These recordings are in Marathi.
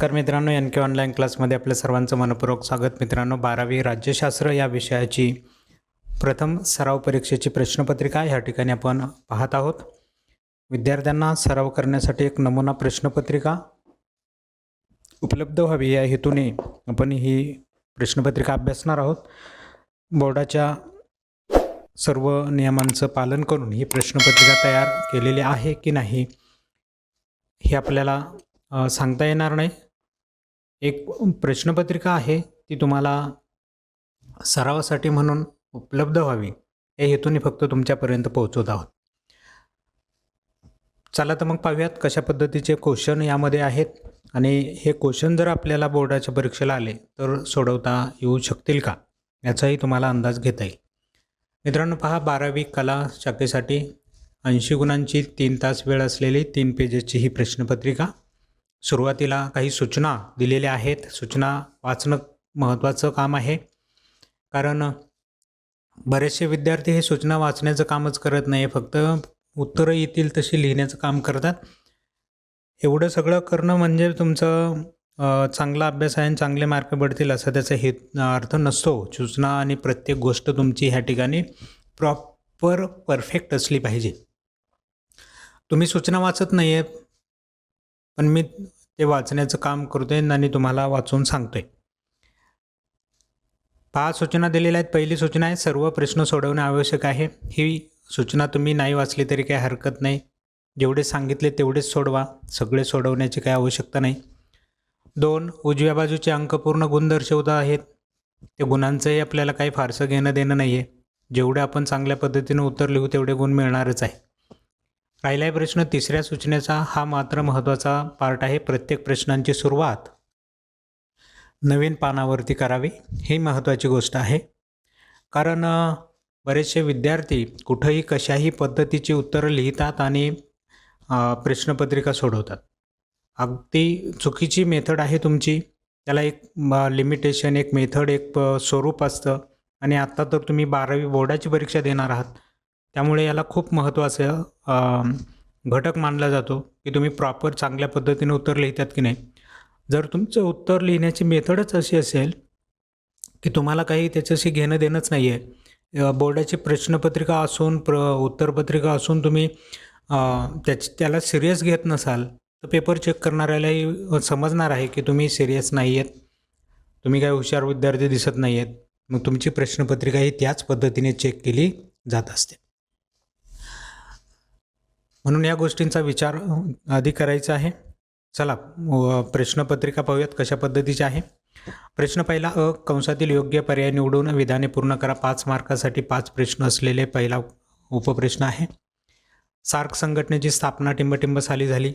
नमस्कार मित्रांनो एन के ऑनलाईन क्लासमध्ये आपल्या सर्वांचं मनपूर्वक स्वागत. मित्रांनो बारावी राज्यशास्त्र या विषयाची प्रथम सराव परीक्षेची प्रश्नपत्रिका ह्या ठिकाणी आपण पाहत आहोत. विद्यार्थ्यांना सराव करण्यासाठी एक नमुना प्रश्नपत्रिका उपलब्ध व्हावी या हेतूने आपण ही प्रश्नपत्रिका अभ्यासणार आहोत. बोर्डाच्या सर्व नियमांचं पालन करून ही प्रश्नपत्रिका तयार केलेली आहे की नाही हे आपल्याला सांगता येणार नाही. एक प्रश्नपत्रिका आहे ती तुम्हाला सरावासाठी म्हणून उपलब्ध व्हावी. या हेतूने फक्त तुमच्यापर्यंत पोहोचवत आहोत. चला तर मग पाहूयात कशा पद्धतीचे क्वेश्चन यामध्ये आहेत. आणि हे क्वेश्चन जर आपल्याला बोर्डाच्या परीक्षेला आले तर सोडवता येऊ शकतील का? याचाही तुम्हाला अंदाज घेता येईल. मित्रांनो पहा बारावी कला शाखेसाठी ऐंशी गुणांची तीन तास वेळ असलेली तीन पेजेसची ही प्रश्नपत्रिका. सुरुवातीला काही सूचना दिलेल्या आहेत. सूचना वाचणं महत्त्वाचं काम आहे. कारण बरेचसे विद्यार्थी हे सूचना वाचण्याचं कामच करत नाही. फक्त उत्तरं येतील तशी लिहिण्याचं काम करतात. एवढं सगळं करणं म्हणजे तुमचं चांगला अभ्यास आहे आणि चांगले मार्क पडतील असा त्याचा हे अर्थ नसतो. सूचना आणि प्रत्येक गोष्ट तुमची ह्या ठिकाणी प्रॉपर परफेक्ट असली पाहिजे. तुम्ही सूचना वाचत नाही आहे पण मी ते वाचण्याचं काम करतो आहे आणि तुम्हाला वाचून सांगतो आहे पाच सूचना दिलेल्या आहेत. पहिली सूचना आहे सर्व प्रश्न सोडवणे आवश्यक आहे. ही सूचना तुम्ही नाही वाचली तरी काही हरकत नाही. जेवढे सांगितले तेवढेच सोडवा. सगळे सोडवण्याची काही आवश्यकता नाही. दोन उजव्या बाजूचे अंक पूर्ण गुण दर्शवत आहेत. ते गुणांचंही आपल्याला काही फारसं घेणं देणं नाही आहे जेवढे आपण चांगल्या पद्धतीने उत्तर लिहू तेवढे गुण मिळणारच आहे. राहिला आहे प्रश्न तिसऱ्या सूचनेचा हा मात्र महत्त्वाचा पार्ट आहे. प्रत्येक प्रश्नांची सुरुवात नवीन पानावरती करावी ही महत्त्वाची गोष्ट आहे. कारण बरेचसे विद्यार्थी कुठंही कशाही पद्धतीची उत्तरं लिहितात आणि प्रश्नपत्रिका सोडवतात. अगदी चुकीची मेथड आहे तुमची. त्याला एक लिमिटेशन एक मेथड एक स्वरूप असतं. आणि आत्ता तर तुम्ही बारावी बोर्डाची परीक्षा देणार आहात. त्यामुळे याला खूप महत्त्वाचं घटक मानला जातो की तुम्ही प्रॉपर चांगल्या पद्धतीने उत्तर लिहितात की नाही. जर तुमचं उत्तर लिहिण्याची मेथडच अशी असेल की तुम्हाला काही त्याच्याशी घेणं देणंच नाही आहे बोर्डाची प्रश्नपत्रिका असून प्र उत्तरपत्रिका असून तुम्ही त्याच त्याला सिरियस घेत नसाल तर पेपर चेक करणाऱ्यालाही समजणार आहे की तुम्ही सिरियस नाही आहेत तुम्ही काय हुशार विद्यार्थी दिसत नाही आहेत मग तुमची प्रश्नपत्रिका ही त्याच पद्धतीने चेक केली जात असते. म्हणून या गोष्टींचा विचार आधी करायचा आहे. चला प्रश्नपत्रिका पाहूयात कशा पद्धतीची आहे. प्रश्न पहिला अ कंसातील योग्य पर्याय निवडून विधाने पूर्ण करा. पाच मार्कासाठी पाच प्रश्न असलेले पहिला उपप्रश्न आहे. सार्क संघटनेची स्थापना टिंबटिंब साली झाली.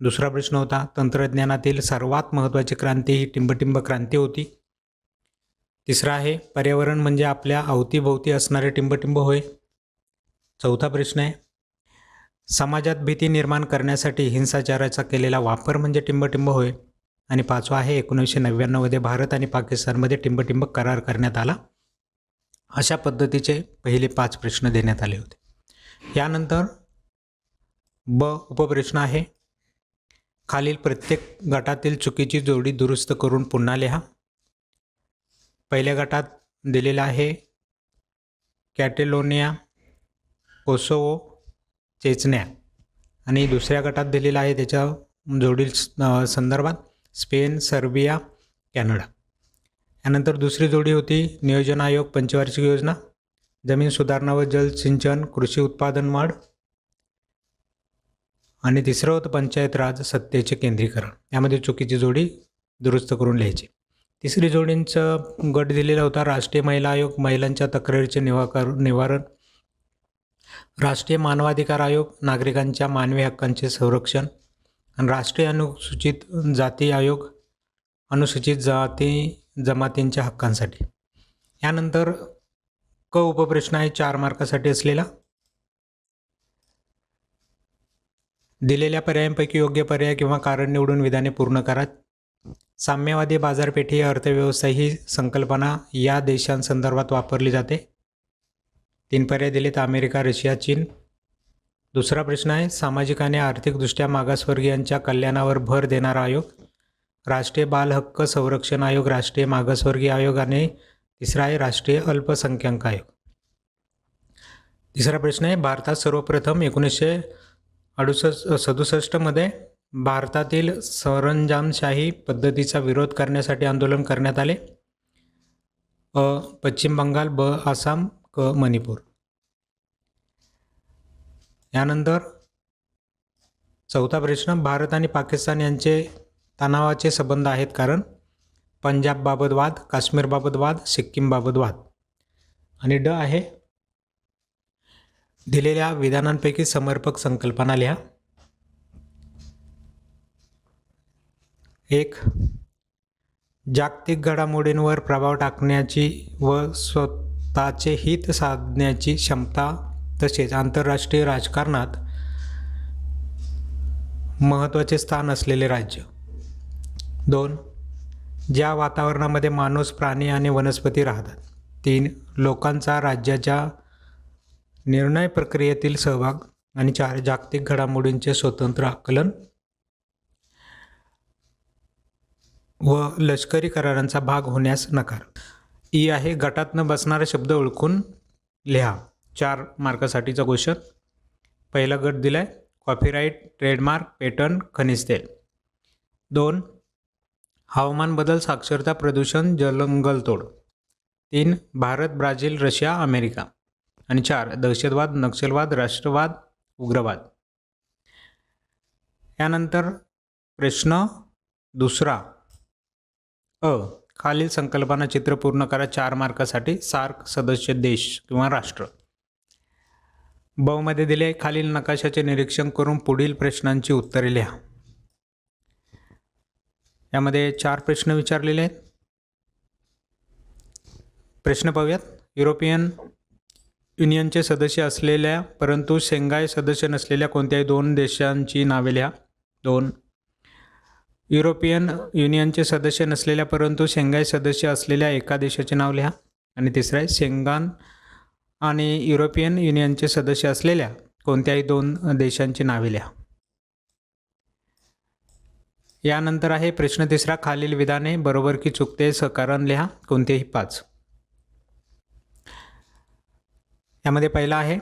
दुसरा प्रश्न होता तंत्रज्ञानातील सर्वात महत्त्वाची क्रांती ही टिंबटिंब क्रांती होती. तिसरा आहे पर्यावरण म्हणजे आपल्या अवतीभोवती असणारे टिंबटिंब होय. चौथा प्रश्न आहे समाजात भीती निर्माण करण्यासाठी हिंसाचाराचा केलेला वापर म्हणजे टिंबटिंब होय. आणि पाचवा आहे एकोणीसशे नव्याण्णवमध्ये भारत आणि पाकिस्तानमध्ये टिंबटिंब करार करण्यात आला. अशा पद्धतीचे पहिले पाच प्रश्न देण्यात आले होते. यानंतर ब उपप्रश्न आहे. खालील प्रत्येक गटातील चुकीची जोडी दुरुस्त करून पुन्हा लिहा. पहिल्या गटात दिलेला आहे कॅटेलोनिया कोसोवो चेचण्या. आणि दुसऱ्या गटात दिलेला आहे त्याच्या जोडील संदर्भात स्पेन सर्बिया कॅनडा. यानंतर दुसरी जोडी होती नियोजन आयोग पंचवार्षिक योजना. जमीन सुधारणा व जलसिंचन कृषी उत्पादन वाढ. आणि तिसरं होतं पंचायत राज सत्तेचे केंद्रीकरण. यामध्ये चुकीची जोडी दुरुस्त करून लिहायची. तिसरी जोडींचं गट दिलेला होता राष्ट्रीय महिला आयोग. महिलांच्या तक्रारीचे निवाकर निवारण राष्ट्रीय मानवाधिकार आयोग नागरिकांच्या मानवी हक्कांचे संरक्षण आणि राष्ट्रीय अनुसूचित जाती आयोग अनुसूचित जाती जमातींच्या हक्कांसाठी. यानंतर क उपप्रश्न आहे चार मार्कासाठी असलेला. दिलेल्या पर्यायांपैकी योग्य पर्याय किंवा कारण निवडून विधाने पूर्ण करा. साम्यवादी बाजारपेठी अर्थव्यवस्था ही संकल्पना या देशांसंदर्भात वापरली जाते. तीन पर्याय दिलेत. अमेरिका रशिया चीन. दुसरा प्रश्न आहे सामाजिक आणि आर्थिकदृष्ट्या मागासवर्गीयांच्या कल्याणावर भर देणारा आयोग. राष्ट्रीय बाल हक्क संरक्षण आयोग राष्ट्रीय मागासवर्गीय आयोग आणि तिसरा आहे राष्ट्रीय अल्पसंख्याक आयोग. तिसरा प्रश्न आहे भारतात सर्वप्रथम एकोणीसशे अडुसष्ट सदुसष्टमध्ये भारतातील सरंजामशाही पद्धतीचा विरोध करण्यासाठी आंदोलन करण्यात आले. अ पश्चिम बंगाल ब आसाम क मणिपूर. यानंतर चौथा प्रश्न भारत आणि पाकिस्तान यांचे तणावाचे संबंध आहेत कारण पंजाबबाबत वाद काश्मीरबाबत वाद सिक्कीमबाबत वाद. आणि ड आहे दिलेल्या विधानांपैकी समर्पक संकल्पना लिहा. एक जागतिक घडामोडींवर प्रभाव टाकण्याची व स्वतःचे हित साधण्याची क्षमता तसेच आंतरराष्ट्रीय राजकारणात महत्त्वाचे स्थान असलेले राज्य. दोन ज्या वातावरणामध्ये माणूस प्राणी आणि वनस्पती राहतात तीन लोकांचा राज्याच्या निर्णय प्रक्रियेतील सहभाग आणि चार जागतिक घडामोडींचे स्वतंत्र आकलन. व लष्करी करारांचा भाग होण्यास नकार. ई आहे गटात न शब्द ओळखून लिहा. चार मार्कासाठीचा क्वेश्चन. पहिला गट दिला आहे कॉपीराईट ट्रेडमार्क पेटर्न खनिज तेल. दोन हवामान बदल साक्षरता प्रदूषण जलंगलतोड. तीन भारत ब्राझील रशिया अमेरिका. आणि चार दहशतवाद नक्षलवाद राष्ट्रवाद उग्रवाद. यानंतर प्रश्न दुसरा. अ. खालील संकल्पना चित्र पूर्ण करा चार मार्कासाठी. सार्क सदस्य देश किंवा राष्ट्र. ब दिले. खालील नकाशाचे निरीक्षण करून पुढील प्रश्नांची उत्तरे लिहा. यामध्ये चार प्रश्न विचारलेले आहेत. प्रश्न पाहूयात. युरोपियन युनियनचे सदस्य असलेल्या परंतु शेंगाय सदस्य नसलेल्या कोणत्याही दोन देशांची नावे लिहा. दोन युरोपियन युनियनचे सदस्य नसलेल्या परंतु शेंगाय सदस्य असलेल्या एका देशाचे नाव लिहा. आणि तिसरं आहे शेंगान आणि युरोपियन युनियनचे सदस्य असलेल्या कोणत्याही दोन देशांची नावे लिहा. यानंतर आहे प्रश्न तिसरा खालील विधाने बरोबर की चुकते सकारण लिहा कोणतेही पाच. यामध्ये पहिला आहे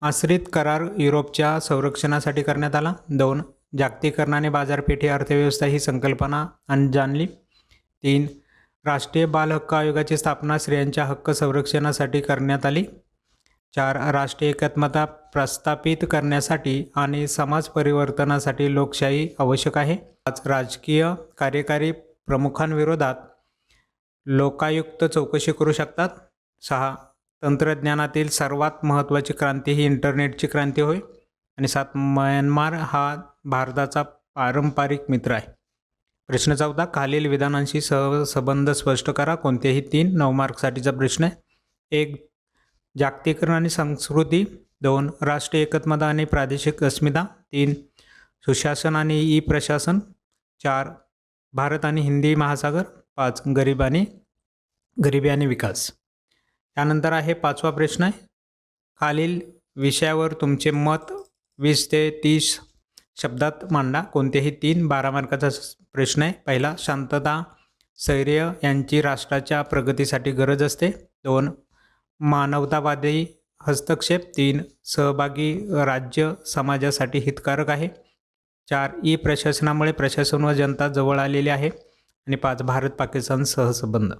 आश्रित करार युरोपच्या संरक्षणासाठी करण्यात आला. दोन जागतिकीकरणाने बाजारपेठी अर्थव्यवस्था ही संकल्पना आणि जाणली. तीन राष्ट्रीय बाल हक्क आयोगाची स्थापना स्त्रियांच्या हक्क संरक्षणासाठी करण्यात आली. चार राष्ट्रीय एकात्मता प्रस्थापित करण्यासाठी आणि समाज परिवर्तनासाठी लोकशाही आवश्यक आहे. पाच राजकीय कार्यकारी प्रमुखांविरोधात लोकायुक्त चौकशी करू शकतात. सहा तंत्रज्ञानातील सर्वात महत्त्वाची क्रांती ही इंटरनेटची क्रांती होय. आणि सात म्यानमार हा भारताचा पारंपरिक मित्र आहे. प्रश्न चौदा खालील विधानांशी सह संबंध स्पष्ट करा. कोणतेही तीन नऊ मार्कसाठीचा प्रश्न आहे. एक जागतिकरण आणि संस्कृती. दोन राष्ट्रीय एकत्मता आणि प्रादेशिक अस्मिता. तीन सुशासन आणि ई प्रशासन चार भारत आणि हिंदी महासागर. पाच गरीब आणि गरिबी आणि विकास. त्यानंतर आहे पाचवा प्रश्न आहे. खालील विषयावर तुमचे मत वीस ते तीस शब्दात मांडा. कोणतेही तीन बारा मार्काचा प्रश्न आहे. पहिला शांतता स्थैर्य यांची राष्ट्राच्या प्रगतीसाठी गरज असते. दोन मानवतावादी हस्तक्षेप. तीन सहभागी राज्य समाजासाठी हितकारक आहे. चार ई प्रशासनामुळे प्रशासन व जनता जवळ आलेली आहे. आणि पाच भारत पाकिस्तान सहसंबंध.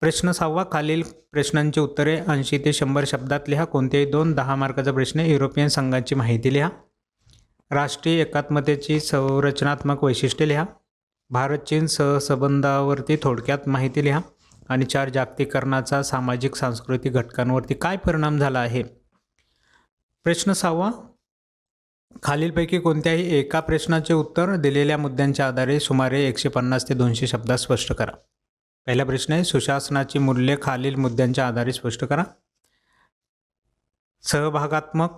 प्रश्न सहावा खालील प्रश्नांची उत्तरे ऐंशी ते शंभर शब्दात लिहा. कोणतेही दोन दहा मार्काचा प्रश्न युरोपियन संघाची माहिती लिहा. राष्ट्रीय एकात्मतेची संरचनात्मक वैशिष्ट्ये लिहा. भारत चीन सहसंबंधावरती थोडक्यात माहिती लिहा. आणि चार जागतिकीकरणाचा सामाजिक सांस्कृतिक घटकांवरती काय परिणाम झाला आहे? प्रश्न सहावा खालीलपैकी कोणत्याही एका प्रश्नाचे उत्तर दिलेल्या मुद्द्यांच्या आधारे सुमारे एकशे पन्नास ते दोनशे शब्दात स्पष्ट करा. पहिला प्रश्न आहे सुशासनाची मूल्ये खालील मुद्द्यांच्या आधारे स्पष्ट करा. सहभागात्मक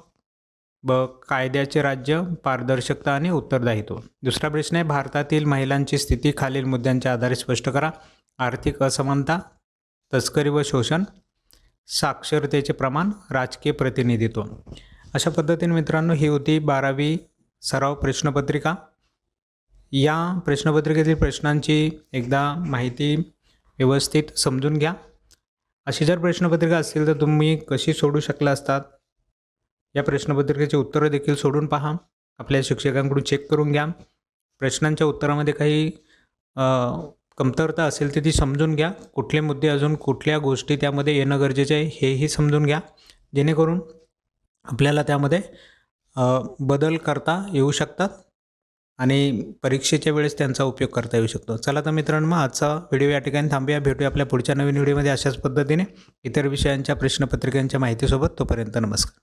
ब कायद्याचे राज्य पारदर्शकता आणि उत्तरदायित्व. दुसरा प्रश्न आहे भारतातील महिलांची स्थिती खालील मुद्द्यांच्या आधारे स्पष्ट करा. आर्थिक असमानता तस्करी व शोषण साक्षरतेचे प्रमाण राजकीय प्रतिनिधित्व. अशा पद्धतीने मित्रांनो ही होती बारावी सराव प्रश्नपत्रिका. या प्रश्नपत्रिकेतील प्रश्नांची एकदा माहिती व्यवस्थित समजून घ्या. अशी जर प्रश्नपत्रिका असतील तर तुम्ही कशी सोडू शकला असतात? या प्रश्नपत्रिकेची उत्तरं देखील सोडून पहा. आपल्या शिक्षकांकडून चेक करून घ्या. प्रश्नांच्या उत्तरामध्ये काही कमतरता असेल तर ती समजून घ्या. कुठले मुद्दे अजून कुठल्या गोष्टी त्यामध्ये येणं गरजेचे आहे हेही समजून घ्या. जेणेकरून आपल्याला त्यामध्ये बदल करता येऊ शकतात. आणि परीक्षेच्या वेळेस त्यांचा उपयोग करता येऊ शकतो. चला तर मित्रांनो मग आजचा व्हिडिओ या ठिकाणी थांबूया. भेटूया आपल्या पुढच्या नवीन व्हिडिओमध्ये अशाच पद्धतीने. इतर विषयांच्या प्रश्नपत्रिकांच्या माहितीसोबत तोपर्यंत नमस्कार.